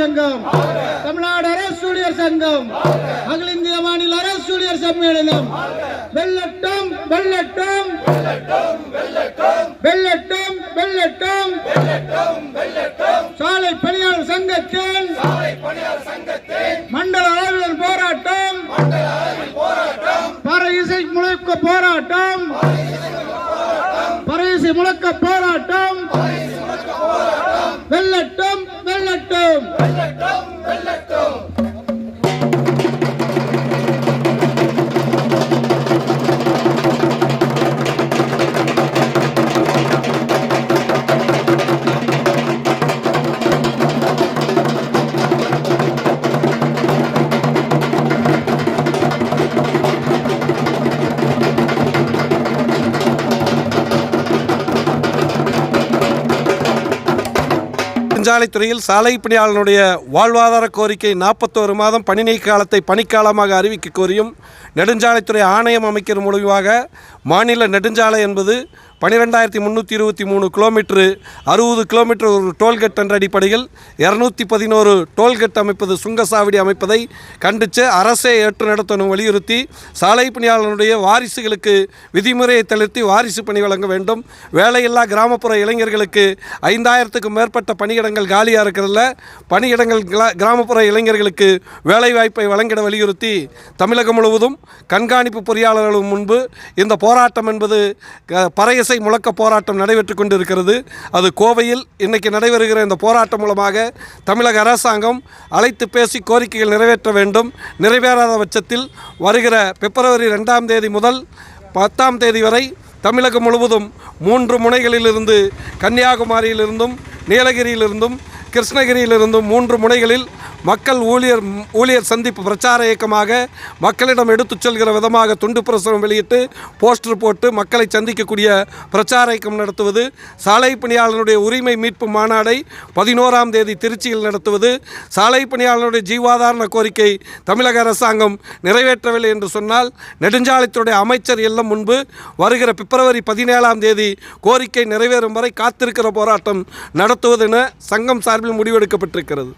சங்கம். தமிழ்நாடு அரசு ஊழியர் சங்கம். அகில இந்திய மாநில அரசு ஊழியர் சம்மேளனம். வெள்ளட்டும் வெள்ளட்டம் வெள்ளட்டம் வெள்ளட்டம் சாலை பணியாளர் சங்கத்தின் மண்டல அளவில் போராட்டம். பர இசை முழக்க போராட்டம். பர இசை முழக்க போராட்டம். வெள்ளட்டம் வெள்ளட்டும் நெடுஞ்சாலைத்துறையில் சாலை பணியாளர்களுடைய வாழ்வாதார கோரிக்கை நாற்பத்தோரு மாதம் பணி நீக்க காலத்தை பணிக்காலமாக அறிவிக்க கோரியும் நெடுஞ்சாலைத்துறை ஆணையம் அமைக்கிற முடிவாக மாநில நெடுஞ்சாலை என்பது பனிரெண்டாயிரத்தி முந்நூற்றி இருபத்தி மூணு கிலோமீட்டரு அறுபது கிலோமீட்டர் ஒரு டோல்கேட் என்ற அடிப்படையில் இரநூத்தி பதினோரு டோல்கேட் அமைப்பது சுங்கசாவடி அமைப்பதை கண்டித்து அரசே ஏற்று நடத்தணும் வலியுறுத்தி சாலை பணியாளர்களுடைய வாரிசுகளுக்கு விதிமுறையை தளர்த்தி வாரிசு பணி வழங்க வேண்டும். வேலையில்லா கிராமப்புற இளைஞர்களுக்கு ஐந்தாயிரத்துக்கும் மேற்பட்ட பணியிடங்கள் காலியாக இருக்கிறதுல பணியிடங்கள் கிளா- கிராமப்புற இளைஞர்களுக்கு வேலைவாய்ப்பை வழங்கிட வலியுறுத்தி தமிழகம் முழுவதும் கண்காணிப்பு பொறியாளர்களும் முன்பு இந்த போராட்டம் என்பது க- பறையசை முழக்க போராட்டம் நடைபெற்று கொண்டிருக்கிறது. அது கோவையில் இன்னைக்கு நடைபெறுகிற இந்த போராட்டம் மூலமாக தமிழக அரசாங்கம் அழைத்து பேசி கோரிக்கைகள் நிறைவேற்ற வேண்டும். நிறைவேறாத பட்சத்தில் வருகிற பிப்ரவரி ரெண்டாம் தேதி முதல் பத்தாம் தேதி வரை தமிழகம் முழுவதும் மூன்று முனைகளிலிருந்து கன்னியாகுமரியிலிருந்தும் நீலகிரியிலிருந்தும் கிருஷ்ணகிரியிலிருந்தும் மூன்று முனைகளில் மக்கள் ஊழியர் ஊழியர் சந்திப்பு பிரச்சார இயக்கமாக மக்களிடம் எடுத்துச் செல்கிற விதமாக துண்டு பிரசுரம் வெளியிட்டு போஸ்டர் போட்டு மக்களை சந்திக்கக்கூடிய பிரச்சார இயக்கம் நடத்துவது சாலை பணியாளர்களுடைய உரிமை மீட்பு மாநாடை பதினோராம் தேதி திருச்சியில் நடத்துவது சாலை பணியாளர்களுடைய ஜீவாதாரண கோரிக்கை தமிழக அரசாங்கம் நிறைவேற்றவில்லை என்று சொன்னால் நெடுஞ்சாலைத்துறை அமைச்சர் எல்லாம் முன்பு வருகிற பிப்ரவரி பதினேழாம் தேதி கோரிக்கை நிறைவேறும் வரை காத்திருக்கிற போராட்டம் நடத்துவதென சங்கம் சார்பில் முடிவெடுக்கப்பட்டிருக்கிறது.